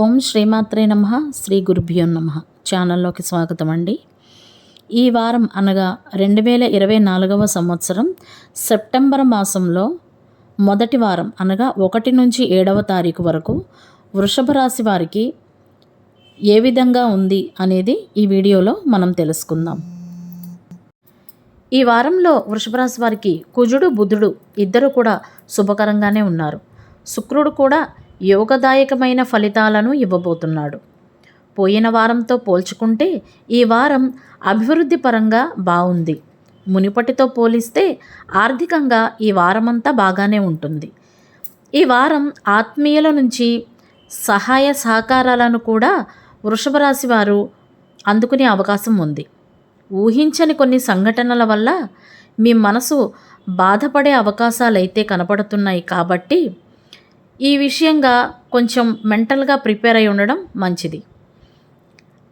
ఓం శ్రీమాత్రే నమ శ్రీ గురుభ్యో నమ. ఛానల్లోకి స్వాగతం అండి. ఈ వారం అనగా రెండు వేల ఇరవై నాలుగవ సంవత్సరం సెప్టెంబర్ మాసంలో మొదటి వారం అనగా ఒకటి నుంచి ఏడవ తారీఖు వరకు వృషభ రాశి వారికి ఏ విధంగా ఉంది అనేది ఈ వీడియోలో మనం తెలుసుకుందాం. ఈ వారంలో వృషభ రాశి వారికి కుజుడు బుధుడు ఇద్దరు కూడా శుభకరంగానే ఉన్నారు. శుక్రుడు కూడా యోగదాయకమైన ఫలితాలను ఇవ్వబోతున్నాడు. పోయిన వారంతో పోల్చుకుంటే ఈ వారం అభివృద్ధి పరంగా బాగుంది మునిపటితో పోలిస్తే ఆర్థికంగా ఈ వారమంతా బాగానే ఉంటుంది. ఈ వారం ఆత్మీయుల నుంచి సహాయ సహకారాలను కూడా వృషభ రాశి వారు అందుకునే అవకాశం ఉంది. ఊహించని కొన్ని సంఘటనల వల్ల మీ మనసు బాధపడే అవకాశాలైతే కనపడుతున్నాయి కాబట్టి ఈ విషయంగా కొంచెం మెంటల్గా ప్రిపేర్ అయి ఉండడం మంచిది.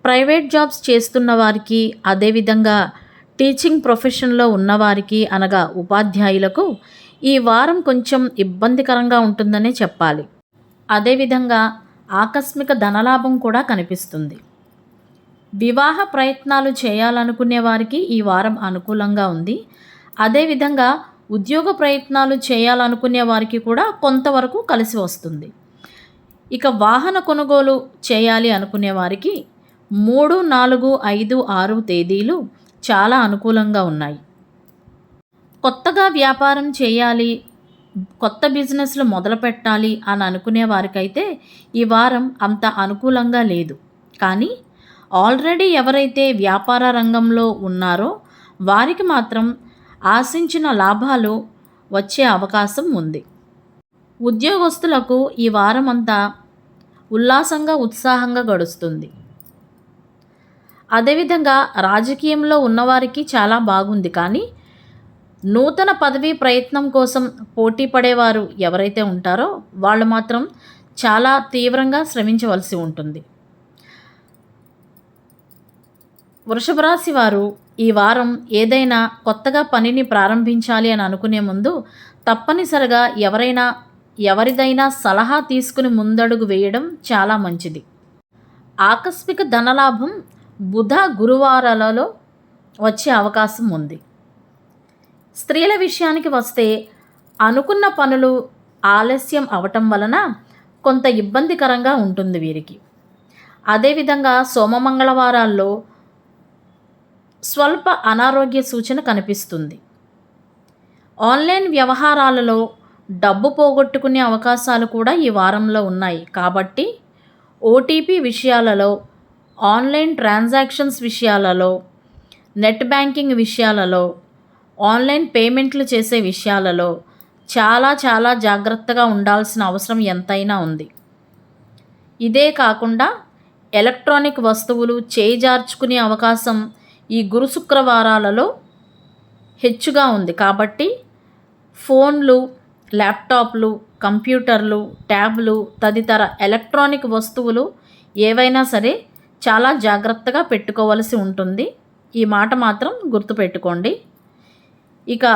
ప్రైవేట్ జాబ్స్ చేస్తున్న వారికి అదేవిధంగా టీచింగ్ ప్రొఫెషన్లో ఉన్నవారికి అనగా ఉపాధ్యాయులకు ఈ వారం కొంచెం ఇబ్బందికరంగా ఉంటుందనే చెప్పాలి. అదేవిధంగా ఆకస్మిక ధనలాభం కూడా కనిపిస్తుంది. వివాహ ప్రయత్నాలు చేయాలనుకునే వారికి ఈ వారం అనుకూలంగా ఉంది. అదేవిధంగా ఉద్యోగ ప్రయత్నాలు చేయాలనుకునే వారికి కూడా కొంతవరకు కలిసి వస్తుంది. ఇక వాహన కొనుగోలు చేయాలి అనుకునే వారికి మూడు నాలుగు ఐదు ఆరు తేదీలు చాలా అనుకూలంగా ఉన్నాయి. కొత్తగా వ్యాపారం చేయాలి కొత్త బిజినెస్లు మొదలు పెట్టాలి అని అనుకునే వారికైతే ఈ వారం అంత అనుకూలంగా లేదు. కానీ ఆల్రెడీ ఎవరైతే వ్యాపార రంగంలో ఉన్నారో వారికి మాత్రం ఆశించిన లాభాలు వచ్చే అవకాశం ఉంది. ఉద్యోగస్తులకు ఈ వారం అంతా ఉల్లాసంగా ఉత్సాహంగా గడుస్తుంది. అదేవిధంగా రాజకీయంలో ఉన్నవారికి చాలా బాగుంది. కానీ నూతన పదవీ ప్రయత్నం కోసం పోటీ పడేవారు ఎవరైతే ఉంటారో వాళ్ళు మాత్రం చాలా తీవ్రంగా శ్రమించవలసి ఉంటుంది. వృషభరాశి వారు ఈ వారం ఏదైనా కొత్తగా పనిని ప్రారంభించాలి అని అనుకునే ముందు తప్పనిసరిగా ఎవరైనా ఎవరిదైనా సలహా తీసుకుని ముందడుగు వేయడం చాలా మంచిది. ఆకస్మిక ధనలాభం బుధ గురువారాలలో వచ్చే అవకాశం ఉంది. స్త్రీల విషయానికి వస్తే అనుకున్న పనులు ఆలస్యం అవటం వలన కొంత ఇబ్బందికరంగా ఉంటుంది వీరికి. అదేవిధంగా సోమమంగళవారాల్లో స్వల్ప అనారోగ్య సూచన కనిపిస్తుంది. ఆన్లైన్ వ్యవహారాలలో డబ్బు పోగొట్టుకునే అవకాశాలు కూడా ఈ వారంలో ఉన్నాయి. కాబట్టి ఓటీపీ విషయాలలో ఆన్లైన్ ట్రాన్సాక్షన్స్ విషయాలలో నెట్ బ్యాంకింగ్ విషయాలలో ఆన్లైన్ పేమెంట్లు చేసే విషయాలలో చాలా చాలా జాగ్రత్తగా ఉండాల్సిన అవసరం ఎంతైనా ఉంది. ఇదే కాకుండా ఎలక్ట్రానిక్ వస్తువులు చేజార్చుకునే అవకాశం ఈ గురు శుక్రవారాలలో హెచ్చుగా ఉంది. కాబట్టి ఫోన్లు ల్యాప్టాప్లు కంప్యూటర్లు ట్యాబ్లు తదితర ఎలక్ట్రానిక్ వస్తువులు ఏవైనా సరే చాలా జాగ్రత్తగా పెట్టుకోవలసి ఉంటుంది. ఈ మాట మాత్రం గుర్తుపెట్టుకోండి. ఇక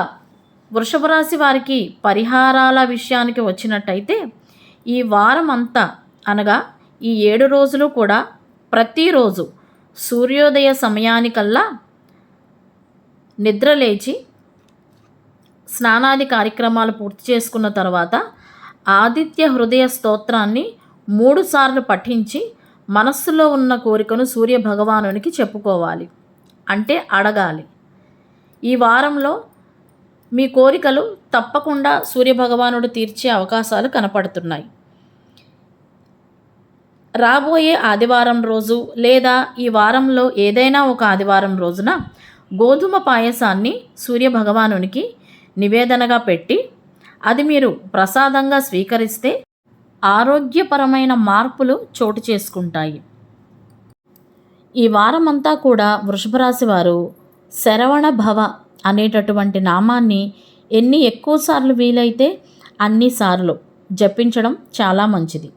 వృషభ రాశి వారికి పరిహారాల విషయానికి వచ్చినట్టయితే ఈ వారం అంతా అనగా ఈ ఏడు రోజులు కూడా ప్రతిరోజు సూర్యోదయ సమయానికల్లా నిద్రలేచి స్నానాది కార్యక్రమాలు పూర్తి చేసుకున్న తర్వాత ఆదిత్య హృదయ స్తోత్రాన్ని మూడుసార్లు పఠించి మనస్సులో ఉన్న కోరికను సూర్య భగవానునికి చెప్పుకోవాలి. అంటే అడగాలి. ఈ వారంలో మీ కోరికలు తప్పకుండా సూర్యభగవానుడు తీర్చే అవకాశాలు కనపడుతున్నాయి. రాబోయే ఆదివారం రోజు లేదా ఈ వారంలో ఏదైనా ఒక ఆదివారం రోజున గోధుమ పాయసాన్ని సూర్యభగవానునికి నివేదనగా పెట్టి అది మీరు ప్రసాదంగా స్వీకరిస్తే ఆరోగ్యపరమైన మార్పులు చోటు చేసుకుంటాయి. ఈ వారమంతా కూడా వృషభరాశి వారు శరవణ భవ అనేటటువంటి నామాన్ని ఎన్ని ఎక్కువసార్లు వీలైతే అన్నిసార్లు జపించడం చాలా మంచిది.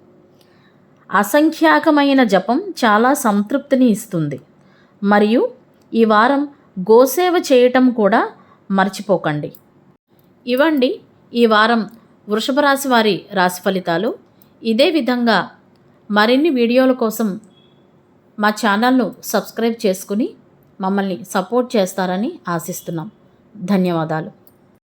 అసంఖ్యాకమైన జపం చాలా సంతృప్తిని ఇస్తుంది. మరియు ఈ వారం గోసేవ చేయటం కూడా మర్చిపోకండి. ఇవ్వండి ఈ వారం వృషభ రాశి వారి రాశి ఫలితాలు. ఇదే విధంగా మరిన్ని వీడియోల కోసం మా ఛానల్ను సబ్స్క్రైబ్ చేసుకుని మమ్మల్ని సపోర్ట్ చేస్తారని ఆశిస్తున్నాం. ధన్యవాదాలు.